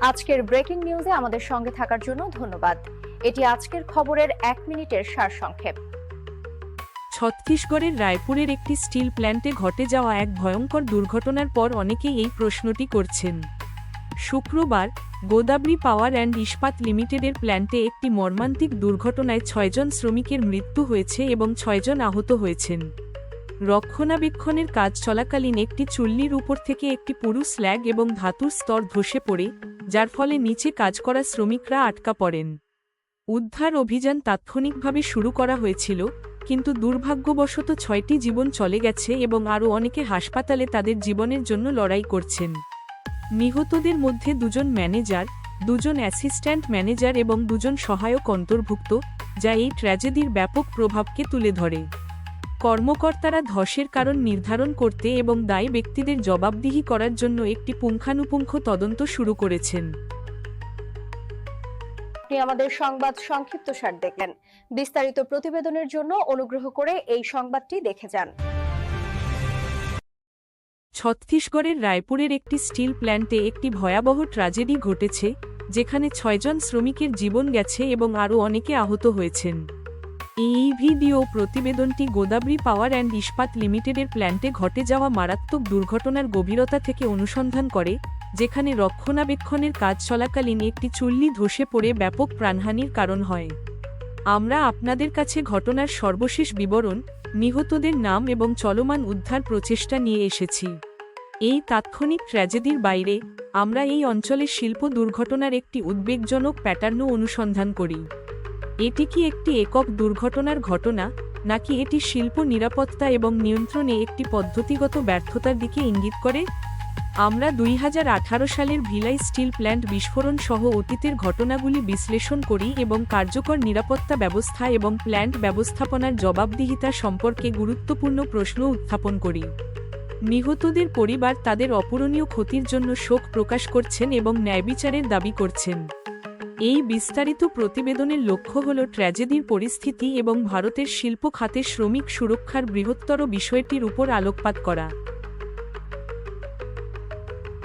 আজকের ব্রেকিং নিউজে আমাদের সঙ্গে থাকার জন্য ধন্যবাদ। এটি আজকের খবরের এক মিনিটের সারসংক্ষেপ। ছত্তিশগড়ের রায়পুরের একটি স্টিল প্ল্যান্টে ঘটে যাওয়া এক ভয়ঙ্কর দুর্ঘটনার পর অনেকেই এই প্রশ্নটি করছেন। শুক্রবার, গোদাবরি পাওয়ার অ্যান্ড ইস্পাত লিমিটেডের প্ল্যান্টে একটি মর্মান্তিক দুর্ঘটনায় ছয়জন শ্রমিকের মৃত্যু হয়েছে এবং ছয়জন আহত হয়েছেন। রক্ষণাবেক্ষণের কাজ চলাকালীন একটি চুল্লির উপর থেকে একটি পুরু স্ল্যাগ এবং ধাতুর স্তর ধসে পড়ে যার ফলে নিচে কাজ করা শ্রমিকরা আটকা পড়েন। উদ্ধার অভিযান তাৎক্ষণিকভাবে শুরু করা হয়েছিল, কিন্তু দুর্ভাগ্যবশত ছয়টি জীবন চলে গেছে এবং আরও অনেকে হাসপাতালে তাদের জীবনের জন্য লড়াই করছেন। নিহতদের মধ্যে দুজন ম্যানেজার, দুজন অ্যাসিস্ট্যান্ট ম্যানেজার এবং দুজন সহায়ক অন্তর্ভুক্ত, যা এই ট্র্যাজেডির ব্যাপক প্রভাবকে তুলে ধরে। কর্মকর্তারা ধসের কারণ নির্ধারণ করতে এবং দায়ী ব্যক্তিদের জবাবদিহি করার জন্য একটি পুঙ্খানুপুঙ্খ তদন্ত শুরু করেছেন। আপনি আমাদের সংবাদ সংক্ষিপ্ত সার দেখলেন। বিস্তারিত প্রতিবেদনের জন্য অনুগ্রহ করে এই সংবাদটি দেখে যান। ছত্তিশগড়ের রায়পুরের একটি স্টিল প্ল্যান্টে একটি ভয়াবহ ট্র্যাজেডি ঘটেছে যেখানে ছয়জন শ্রমিকের জীবন গেছে এবং আরও অনেকে আহত হয়েছেন। এই ভিডিও প্রতিবেদনটি গোদাবরি পাওয়ার অ্যান্ড ইস্পাত লিমিটেডের প্ল্যান্টে ঘটে যাওয়া মারাত্মক দুর্ঘটনার গভীরতা থেকে অনুসন্ধান করে, যেখানে রক্ষণাবেক্ষণের কাজ চলাকালীন একটি চুল্লি ধসে পড়ে ব্যাপক প্রাণহানির কারণ হয়। আমরা আপনাদের কাছে ঘটনার সর্বশেষ বিবরণ, নিহতদের নাম এবং চলমান উদ্ধার প্রচেষ্টা নিয়ে এসেছি। এই তাৎক্ষণিক ট্র্যাজেডির বাইরে, আমরা এই অঞ্চলের শিল্প দুর্ঘটনার একটি উদ্বেগজনক প্যাটার্নও অনুসন্ধান করি। এটি কি একটি একক দুর্ঘটনার ঘটনা, নাকি এটি শিল্প নিরাপত্তা এবং নিয়ন্ত্রণে একটি পদ্ধতিগত ব্যর্থতার দিকে ইঙ্গিত করে? আমরা দুই হাজার আঠারো সালের ভিলাই স্টিল প্ল্যান্ট বিস্ফোরণ সহ অতীতের ঘটনাগুলি বিশ্লেষণ করি এবং কার্যকর নিরাপত্তা ব্যবস্থা এবং প্ল্যান্ট ব্যবস্থাপনার জবাবদিহিতা সম্পর্কে গুরুত্বপূর্ণ প্রশ্ন উত্থাপন করি। নিহতদের পরিবার তাদের অপূরণীয় ক্ষতির জন্য শোক প্রকাশ করছেন এবং ন্যায়বিচারের দাবি করছেন। এই বিস্তারিত প্রতিবেদনের লক্ষ্য হল ট্র্যাজেডির পরিস্থিতি এবং ভারতের শিল্প খাতে শ্রমিক সুরক্ষার বৃহত্তর বিষয়টির উপর আলোকপাত করা।